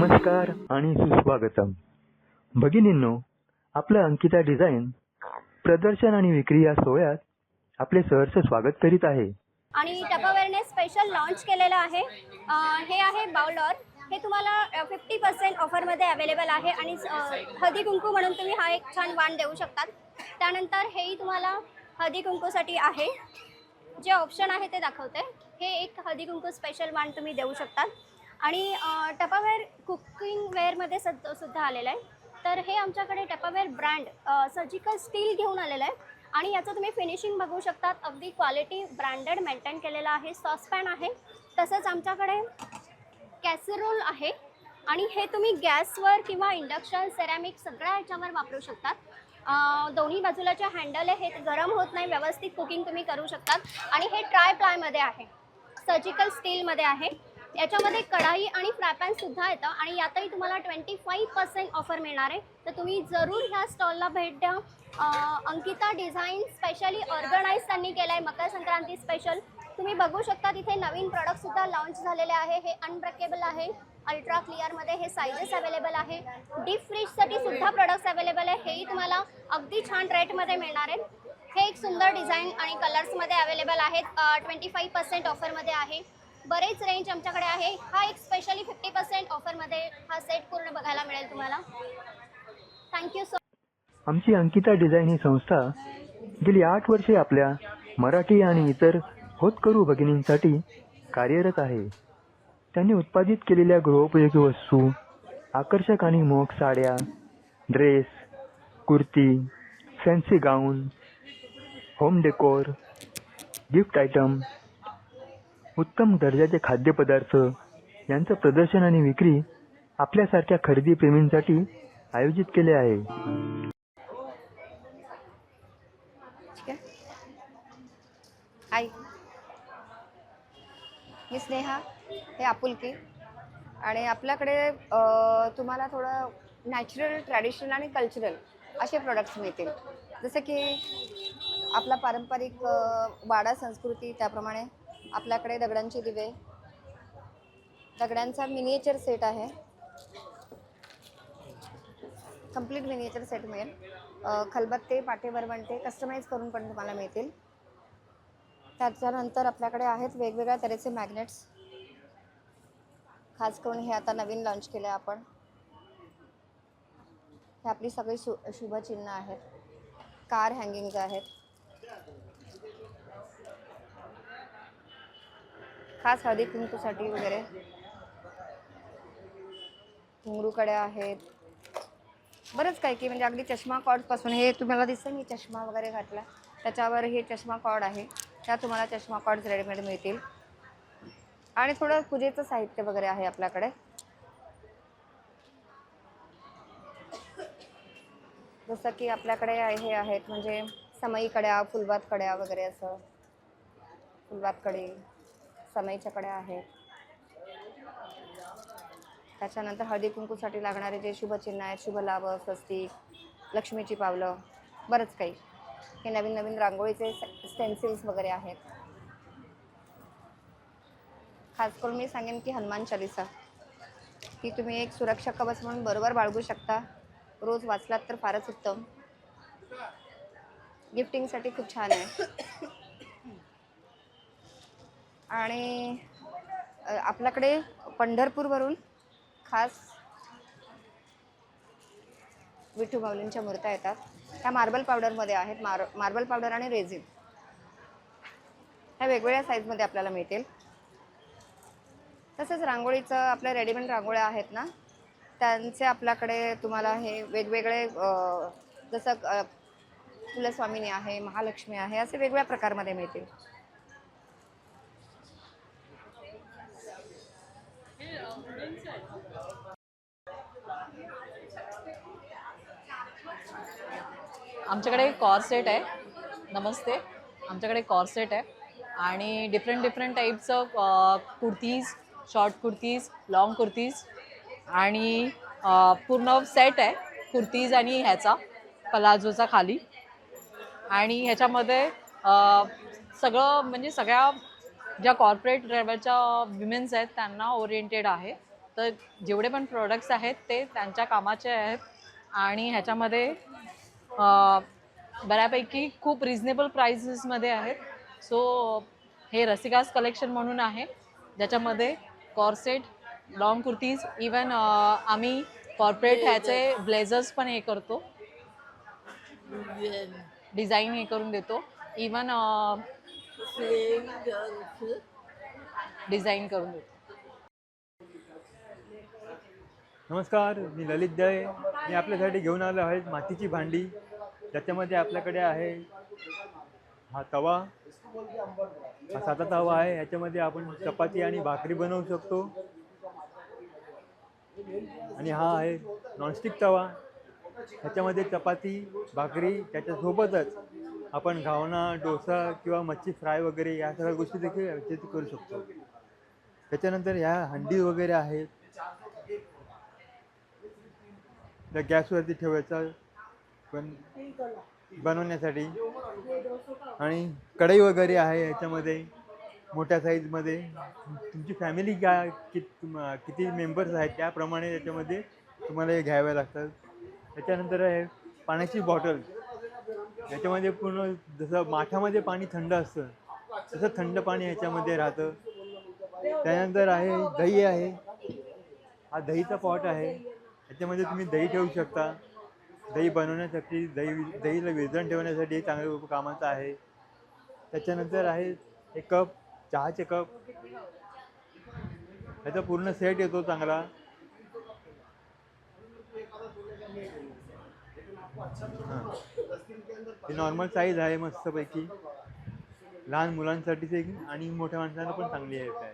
नमस्कार आणि सुस्वागतम. भगिनींनो आपलं अंकिता डिझाईन प्रदर्शन आणि विक्री या सोहळ्यात आपले सहर्ष स्वागत करीत आहे. आणि टपावेअरने स्पेशल लॉन्च केलेलं आहे. अं, हे आहे बाउलर हे तुम्हाला फिफ्टी पर्सेंट ऑफरमध्ये अवेलेबल आहे आणि हळदी कुंकू म्हणून तुम्ही हा एक छान वाण देऊ शकतात. त्यानंतर हेही तुम्हाला हळदी कुंकूसाठी आहे. जे ऑप्शन आहे ते दाखवते. हे एक हळदी कुंकू स्पेशल वाण तुम्ही देऊ शकतात. आणि टपावेअर कुकिंग वेअरमध्ये सद सुद्धा आलेलं आहे. तर हे आमच्याकडे टपावेअर ब्रँड सर्जिकल स्टील घेऊन आलेलं आहे. आणि याचं तुम्ही फिनिशिंग बघू शकतात. अगदी क्वालिटी ब्रँडेड मेंटेन केलेलं आहे. सॉसपॅन आहे. तसंच आमच्याकडे कॅसरोल आहे. आणि हे तुम्ही गॅसवर किंवा इंडक्शन सेरॅमिक सगळ्या ह्याच्यावर वापरू शकतात. दोन्ही बाजूला जे हँडल आहे हे गरम होत नाही. व्यवस्थित कुकिंग तुम्ही करू शकतात. आणि हे ट्राय प्लायमध्ये आहे. सर्जिकल स्टीलमध्ये आहे. याच्यामध्ये कढाई आणि फ्रायपॅन सुद्धा येतं आणि यातही तुम्हाला ट्वेंटी फाईव्ह पर्सेंट ऑफर मिळणार आहे. तर तुम्ही जरूर ह्या स्टॉलला भेट द्या. अंकिता डिझाईन स्पेशली ऑर्गनाईज त्यांनी केलं आहे मकर संक्रांती स्पेशल तुम्ही बघू शकता तिथे नवीन प्रॉडक्टसुद्धा लॉन्च झालेले आहे. हे अनब्रेकेबल आहे. अल्ट्रा क्लिअरमध्ये हे सायझेस अवेलेबल आहे. डीप फ्रीजसाठी सुद्धा प्रोडक्ट्स अवेलेबल आहे. हेही तुम्हाला अगदी छान रेटमध्ये मिळणार आहे. हे एक सुंदर डिझाईन आणि कलर्समध्ये अवेलेबल आहेत. ट्वेंटी फाईव्ह पर्सेंट ऑफरमध्ये आहे. बरेच रेंज आमच्याकडे आहे. हा एक स्पेशली फिफ्टी पर्सेंट ऑफरमध्ये हा सेट पूर्ण बघायला मिळेल तुम्हाला. थँक्यू सो आमची अंकिता डिझाईन ही संस्था गेली आठ वर्षे आपल्या मराठी आणि इतर होतकरू भगिनींसाठी कार्यरत आहे. त्यांनी उत्पादित केलेल्या गृहोपयोगी वस्तू आकर्षक आणि मोग साड्या dress kurti fancy gown home decor gift item उत्तम दर्जाचे खाद्यपदार्थ यांचं प्रदर्शन आणि विक्री आपल्यासारख्या खरेदी प्रेमींसाठी आयोजित केले आहे. ठीक आहे. आई. मी स्नेहा हे आपुलकी. आणि आपल्याकडे तुम्हाला थोडं नॅचरल ट्रॅडिशनल आणि कल्चरल असे प्रोडक्ट्स मिळतील. जसं की आपला पारंपरिक वाडा संस्कृती त्याप्रमाणे. आपल्याकडे दगडांचे दिवे. दगडांचा मिनिएचर सेट आहे. कंप्लीट मिनिएचर सेट मिळेल. खलबत्ते पाटे वरवंटे कस्टमाइज करून पण तुम्हाला मिळतील. त्याच्यानंतर आपल्याकडे आहेत वेगवेगळ्या तऱ्हेचे मॅग्नेट्स खास करून हे आता नवीन लॉन्च केले आहे आपण. हे आपली सगळी शु शुभचिन्ह आहेत. कार हँगिंग्ज आहेत. खास हळदी कुंकूसाठी वगैरे. घुंगरूकड्या आहेत. बरंच काही की म्हणजे अगदी चष्मा कॉडपासून हे तुम्हाला दिसेल मी चष्मा वगैरे घातला. त्याच्यावर हे चष्मा कॉड आहे. त्या तुम्हाला चष्मा कॉड्स रेडीमेड मिळतील. आणि थोडं पूजेचं साहित्य वगैरे आहे आपल्याकडे. जसं की आपल्याकडे हे आहेत म्हणजे समई कड्या फुलबात कड्या वगैरे असं. फुलबात कडी समईच्या कड्या आहेत त्याच्यानंतर हळदी कुंकूसाठी लागणारे जे शुभचिन्ह आहेत शुभ लाभ स्वस्तिक लक्ष्मीची पावलं बरंच काही. हे नवीन नवीन रांगोळीचे स्टेन्सिल्स वगैरे आहेत. खास करून मी सांगेन की हनुमान चालिसा. ही तुम्ही एक सुरक्षा कवच म्हणून बरोबर बाळगू शकता. रोज वाचलात तर फारच उत्तम. गिफ्टिंगसाठी खूप छान आहे. आणि आपल्याकडे पंढरपूरवरून खास विठू माऊलींच्या मूर्त्या येतात. त्या मार्बल पावडरमध्ये आहेत मार मार्बल पावडर आणि रेझिन ह्या वेगवेगळ्या साईजमध्ये आपल्याला मिळतील. तसेच रांगोळीचं आपल्या रेडीमेड रांगोळ्या आहेत ना त्यांचे आपल्याकडे तुम्हाला हे वेगवेगळे जसं अ, कुलस्वामिनी आहे महालक्ष्मी आहे असे वेगवेगळ्या प्रकारमध्ये मिळतील. आमच्याकडे कॉर्सेट आहे. नमस्ते. आमच्याकडे कॉर सेट आहे. आणि डिफरंट डिफरंट टाईपचं कुर्तीज शॉर्ट कुर्तीज लॉंग कुर्तीज. आणि uh, पूर्ण सेट आहे. कुर्तीज आणि ह्याचा पलाझोचा खाली. आणि ह्याच्यामध्ये uh, सगळं म्हणजे सगळ्या ज्या कॉर्पोरेट लेवलच्या विमेन्स आहेत त्यांना ओरिएंटेड आहे. तर जेवढे पण प्रोडक्ट्स आहेत ते त्यांच्या कामाचे आहेत. आणि ह्याच्यामध्ये बऱ्यापैकी खूप रिझनेबल प्राइसेसमध्ये आहेत. सो हे रसिकास कलेक्शन म्हणून आहे. ज्याच्यामध्ये कॉर्सेट लॉंग कुर्तीज इवन आम्ही कॉर्पोरेट ह्याचे ब्लेझर्स पण हे करतो. डिझाईन हे करून देतो. इवन डिझाईन करून देतो. नमस्कार मी ललित दय मी आपल्यासाठी घेऊन आलो आहे मातीची भांडी. ज्याच्यामध्ये आपल्याकडे आहे हा तवा. हा साधा तवा आहे. ह्याच्यामध्ये आपण चपाती आणि भाकरी बनवू शकतो. आणि हा आहे नॉनस्टिक तवा. ह्याच्यामध्ये चपाती भाकरी त्याच्यासोबतच आपण घावना डोसा किंवा मच्छी फ्राय वगैरे या सगळ्या गोष्टी देखील करू शकतो. त्याच्यानंतर ह्या हंडी वगैरे आहेत. त्या गॅसवरती ठेवायचा पण बनवण्यासाठी. आणि कढई वगैरे आहे याच्यामध्ये मोठ्या साईजमध्ये. तुमची फॅमिली काय कि किती मेंबर्स आहेत त्याप्रमाणे याच्यामध्ये तुम्हाला हे घ्यावे लागतात. त्याच्यानंतर आहे पाण्याची बॉटल. याच्यामध्ये पूर्ण जसं माठामध्ये पाणी थंड असतं तसं थंड पाणी याच्यामध्ये राहतं. त्यानंतर आहे दही आहे. हा दहीचा पॉट आहे. याच्यामध्ये तुम्ही दही ठेवू शकता. दही बनवण्यासाठी दही दहीला विरजण ठेवण्यासाठी हे चांगलं कामाचं आहे. त्याच्यानंतर आहे एक कप चहाचे कप. याचा पूर्ण सेट येतो चांगला. हां. नॉर्मल साईज आहे मस्तपैकी. लहान मुलांसाठीच एक आणि मोठ्या माणसांना पण चांगली आहे. आहे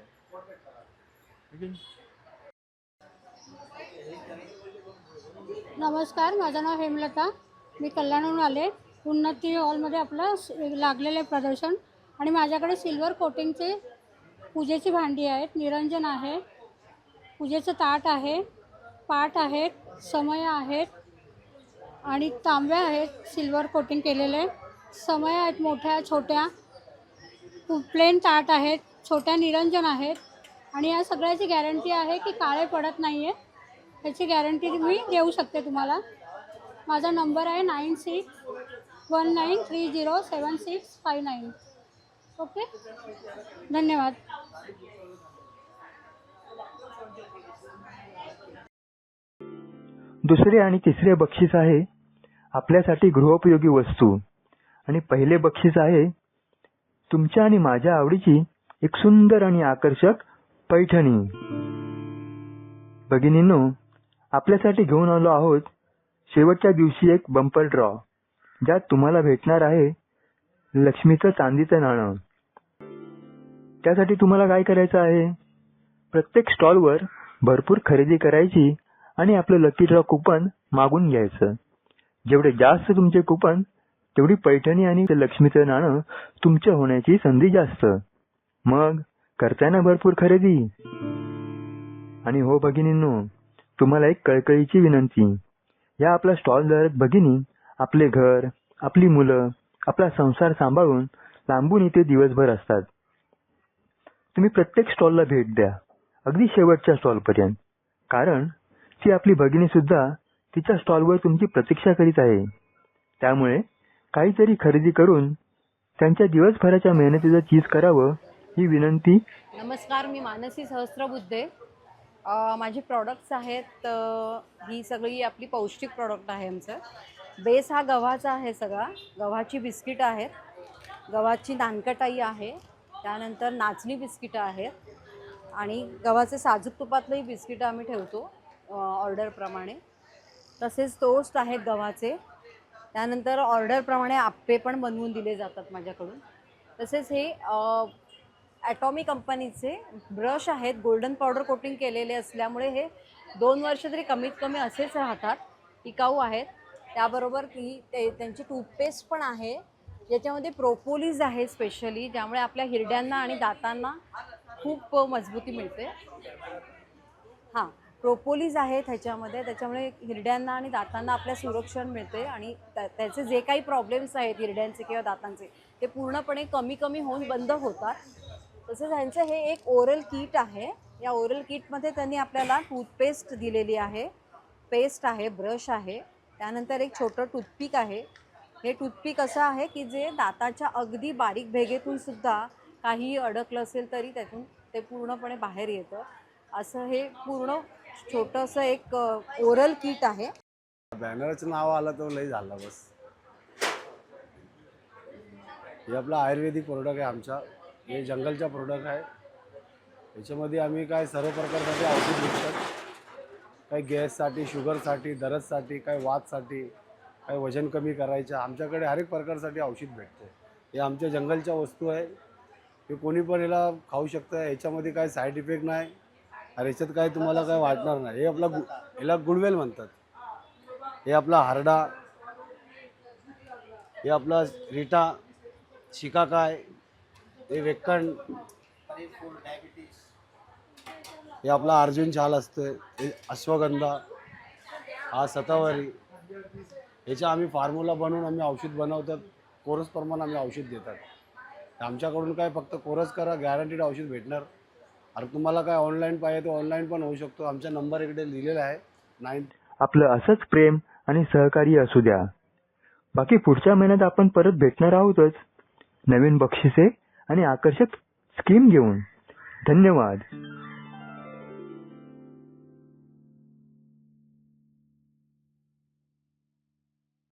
ठीक आहे? नमस्कार माझं नाव हेमलता. मी कल्याणहून आले. उन्नती हॉलमध्ये आपलं लागलेलं आहे प्रदर्शन. आणि माझ्याकडे सिल्वर कोटिंगचे पूजेची भांडी आहेत. निरंजन आहे. पूजेचं ताट आहे. पाट आहेत. समय आहेत. आणि तांब्या आहेत. सिल्वर कोटिंग केलेले. समय आहेत मोठ्या छोट्या. प्लेन ताट आहेत. छोट्या निरंजन आहेत. आणि या सगळ्याची गॅरंटी आहे की काळे पडत नाही आहे ह्याची गॅरंटी मी देऊ शकते तुम्हाला. माझा नंबर आहे nine six one nine three zero seven six five nine okay धन्यवाद. दुसरे आणि तिसरे बक्षीस आहे आपल्यासाठी गृहोपयोगी वस्तू. आणि पहिले बक्षीस आहे तुमच्या आणि माझ्या आवडीची एक सुंदर आणि आकर्षक पैठणी. भगिनींनो आपल्यासाठी घेऊन आलो आहोत शेवटच्या दिवशी एक बंपर ड्रॉ ज्यात तुम्हाला भेटणार आहे लक्ष्मीचं चांदीचं नाणं. त्यासाठी तुम्हाला काय करायचं आहे? प्रत्येक स्टॉलवर भरपूर खरेदी करायची आणि आपलं लकी ड्रॉ कुपन मागून घ्यायचं. जेवढे जास्त तुमचे कुपन तेवढी पैठणी आणि लक्ष्मीचं नाणं तुमच्या होण्याची संधी जास्त. मग करताय ना भरपूर खरेदी. आणि हो भगिनींनो तुम्हाला एक कळकळीची विनंती. या आपला स्टॉलधारक भगिनी आपले घर आपली मुलं आपला संसार सांभाळून लांबून इथे दिवसभर असतात. तुम्ही प्रत्येक स्टॉलला भेट द्या अगदी शेवटच्या स्टॉलपर्यंत. कारण ती आपली भगिनी सुद्धा तिच्या स्टॉलवर तुमची प्रतीक्षा करीत आहे. त्यामुळे काहीतरी खरेदी करून त्यांच्या दिवसभराच्या मेहनतीचं चीज करावं ही विनंती. नमस्कार मी मानसी सहस्त्रबुद्धे माझे प्रॉडक्ट्स आहेत ही सगळी आपली पौष्टिक प्रॉडक्ट आहे आमचं. बेस हा गव्हाचा आहे सगळा. गव्हाची बिस्किटं आहेत. गव्हाची नानकटाई आहे. त्यानंतर नाचणी बिस्किटं आहेत. आणि गव्हाचे साजूक तुपातलंही बिस्किटं आम्ही ठेवतो ऑर्डरप्रमाणे तसेच टोस्ट आहेत गव्हाचे. त्यानंतर ऑर्डरप्रमाणे आप्पे पण बनवून दिले जातात माझ्याकडून. तसेच हे ॲटॉमी कंपनीचे ब्रश आहेत गोल्डन पावडर कोटिंग केलेले असल्यामुळे हे दोन वर्ष तरी कमीत कमी असेच राहतात. टिकाऊ आहेत. त्याबरोबर ती ते त्यांची टूथपेस्ट पण आहे. ज्याच्यामध्ये प्रोपोलिस आहे स्पेशली ज्यामुळे आपल्या हिरड्यांना आणि दातांना खूप मजबूती मिळते. हां प्रोपोलिस आहेत ह्याच्यामध्ये. त्याच्यामुळे हिरड्यांना आणि दातांना आपल्या सुरक्षण मिळते आणि त्याचे जे काही प्रॉब्लेम्स आहेत हिरड्यांचे किंवा दातांचे ते पूर्णपणे कमी कमी होऊन बंद होतात. तसंच ह्यांचं हे एक ओरल किट आहे. या ओरल किटमध्ये त्यांनी आपल्याला टूथपेस्ट दिलेली आहे. पेस्ट आहे ब्रश आहे. त्यानंतर एक छोटं टूथपिक आहे. हे टूथपिक असं आहे की जे दाताच्या अगदी बारीक भेगेतून सुद्धा काही अडकलं असेल तरी त्यातून ते पूर्णपणे बाहेर येतं. असं हे पूर्ण छोटंसं एक ओरल किट आहे. बॅनरचं नाव आलं तर लई झालं बस. हे आपलं आयुर्वेदिक प्रोडक्ट आहे आमच्या हे जंगलचा प्रोडक्ट आहे. याच्यामध्ये आम्ही काय सर्व प्रकारसाठी औषध विकतात काही गॅससाठी शुगरसाठी दरजसाठी काही वातसाठी काही वजन कमी करायचं. आमच्याकडे हर एक प्रकारसाठी औषध भेटते. हे आमच्या जंगलच्या वस्तू आहे. हे कोणी पण याला खाऊ शकतं. याच्यामध्ये काय साईड इफेक्ट नाही. आणि याच्यात काय तुम्हाला काय वाटणार नाही. हे आपला गु याला गुडवेल म्हणतात. हे आपला हारडा. हे आपला रिटा. शिकाकाय. हे वेक्कण. हे आपला अर्जुन छाल असतं. हे अश्वगंधा. हा सतावरी. ह्याच्या आम्ही फॉर्म्युला बनवून आम्ही औषध बनवतात. कोरस प्रमाण आम्ही औषध देतात. आमच्याकडून काय फक्त कोरस करा गॅरंटीड औषध भेटणार. अरे तुम्हाला काय ऑनलाईन पाहिजे तर ऑनलाईन पण होऊ शकतो. आमचा नंबर इकडे लिहिलेला आहे. नाईन आपलं असंच प्रेम आणि सहकार्य असू द्या. बाकी पुढच्या महिन्यात आपण परत भेटणार आहोतच. नवीन बक्षिसे आणि आकर्षक स्कीम घेऊन. धन्यवाद.